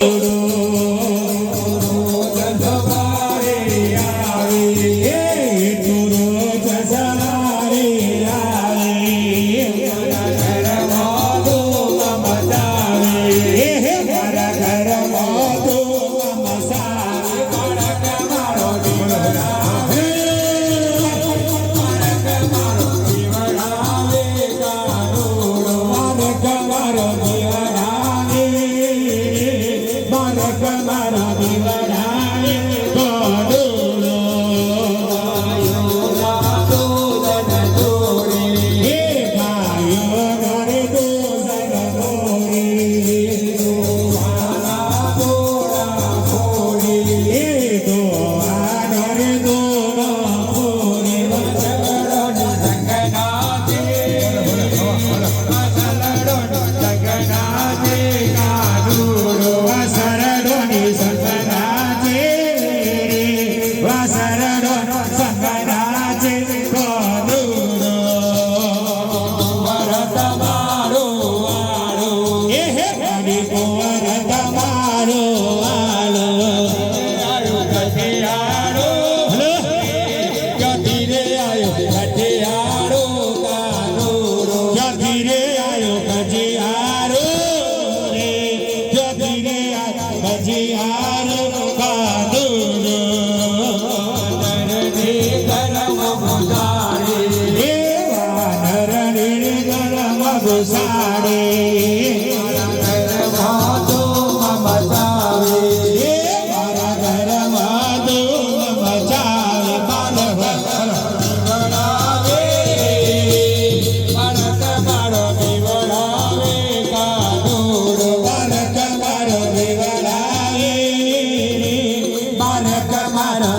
It is. Sakal Mara. વસાડે મારા ઘરમાં ધૂમ મચાવે મારા ઘરમાં ધૂમ મચાવે મારા ઘર નિવડાવે મારા કમાડો નિવડાવે કાદોડ મારા કમાડો નિવડાવે મારા કમાડો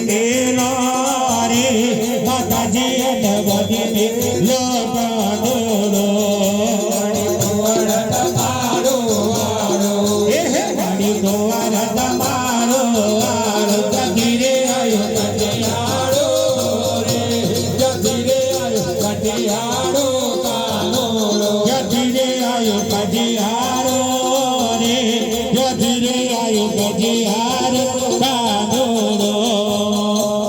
ચંડેલા રે માતાજી અનવધને લગાડો Yeah.